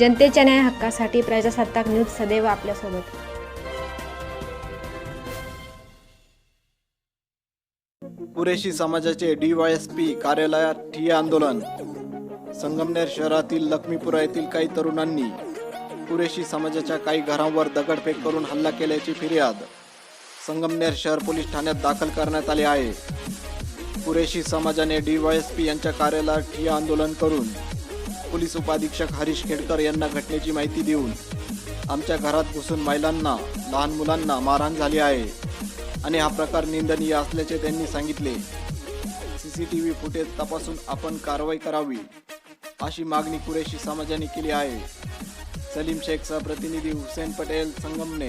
जनतेच्या न्याय हक्कासाठी प्रजासत्ताक न्यूज सदैव आपल्यासोबत. पुरेशी समाजाचे डीवायएसपी कार्यालयात ठिय्या आंदोलन. संगमनेर शहरातील लक्ष्मीपुरा येथील काही तरुणांनी पुरेशी समाजाच्या काही घरांवर दगडफेक करून हल्ला केल्याची फिर्याद संगमनेर शहर पोलीस ठाण्यात दाखल करण्यात आली आहे. पुरेशी समाजाने डीवायएसपी यांच्या कार्यालयात ठिय्या आंदोलन करून पोलीस उपाधीक्षक हरीश खेडकर यांना घटनेची माहिती देऊन आमच्या घरात घुसून महिलांना लहान मुलांना मारहाण झाली आहे. आणि हा प्रकार निंदनीय असल्याचे त्यांनी सांगितले. C C T V footage तपासून आपण कारवाई करावी अशी मागणी कुरेशी समाजाने केली आहे. सलीम शेखचा प्रतिनिधी हुसेन पटेल संगमने